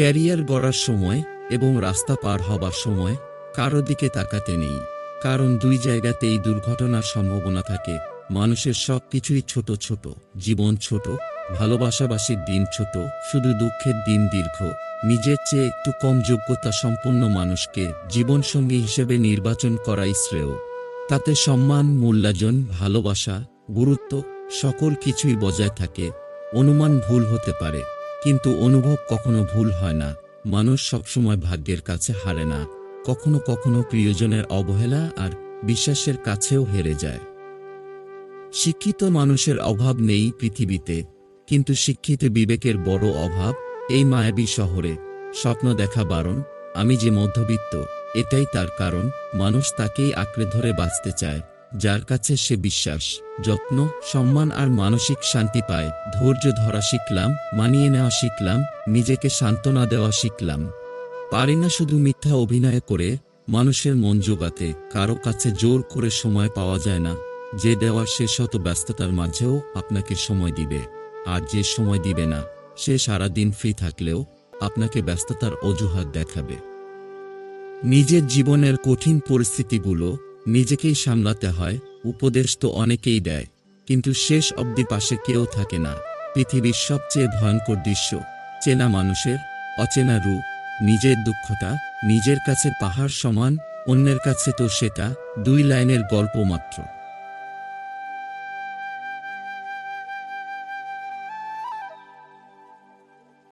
Career গড়ার সময় এবং রাস্তা পার হবার সময় কারও দিকে তাকাতে নেই। কারণ দুই জায়গাতেই দুর্ঘটনার সম্ভাবনা থাকে। মানুষের সব কিছুই ছোট ছোট। জীবন ছোট, ভালোবাসাবাসীর দিন ছোট, শুধু দুঃখের দিন দীর্ঘ। নিজের চেয়ে একটু কম যোগ্যতা সম্পন্ন মানুষকে জীবনসঙ্গী হিসেবে নির্বাচন করাই শ্রেয়। তাতে সম্মান, মূল্যায়ন, ভালোবাসা, গুরুত্ব সকল কিছুই বজায় থাকে। অনুমান ভুল হতে পারে। কিন্তু অনুভব কখনো ভুল হয় না। মানুষ সবসময় ভাগ্যের কাছে হারে না। কখনো কখনো প্রিয়জনের অবহেলা আর বিশ্বাসের কাছেও হেরে যায়। শিক্ষিত মানুষের অভাব নেই পৃথিবীতে, কিন্তু শিক্ষিত বিবেকের বড় অভাব এই মায়াবী শহরে। স্বপ্ন দেখা বারণ, আমি যে মধ্যবিত্ত, এটাই তার কারণ। মানুষ তাকেই আঁকড়ে ধরে বাঁচতে চায়। যার কাছে সে বিশ্বাস, যত্ন, সম্মান আর মানসিক শান্তি পায়। ধৈর্য ধরা শিখলাম, মানিয়ে নেওয়া শিখলাম, নিজেকে সান্ত্বনা দেওয়া শিখলাম। পারি না শুধু মিথ্যা অভিনয় করে, মানুষের মন জোগাতে। কারও কাছে জোর করে সময় পাওয়া যায় না। যে দেওয়ার সে শত ব্যস্ততার মাঝেও আপনাকে সময় দিবে। আর যে সময় দিবে না, সে সারা দিন ফ্রি থাকলেও আপনাকে ব্যস্ততার অজুহাত দেখাবে। নিজের জীবনের কঠিন পরিস্থিতিগুলো নিজেকেই সামলাতে হয়, উপদেশ তো অনেকেই দেয়, কিন্তু শেষ অবধি পাশে কেউ থাকে না। পৃথিবীর সবচেয়ে ভয়ঙ্কর দৃশ্য, চেনা মানুষের, অচেনা রূপ, নিজের দুঃখতা, নিজের কাছে পাহাড় সমান, অন্যের কাছে তো সেটা, দুই লাইনের গল্প মাত্র।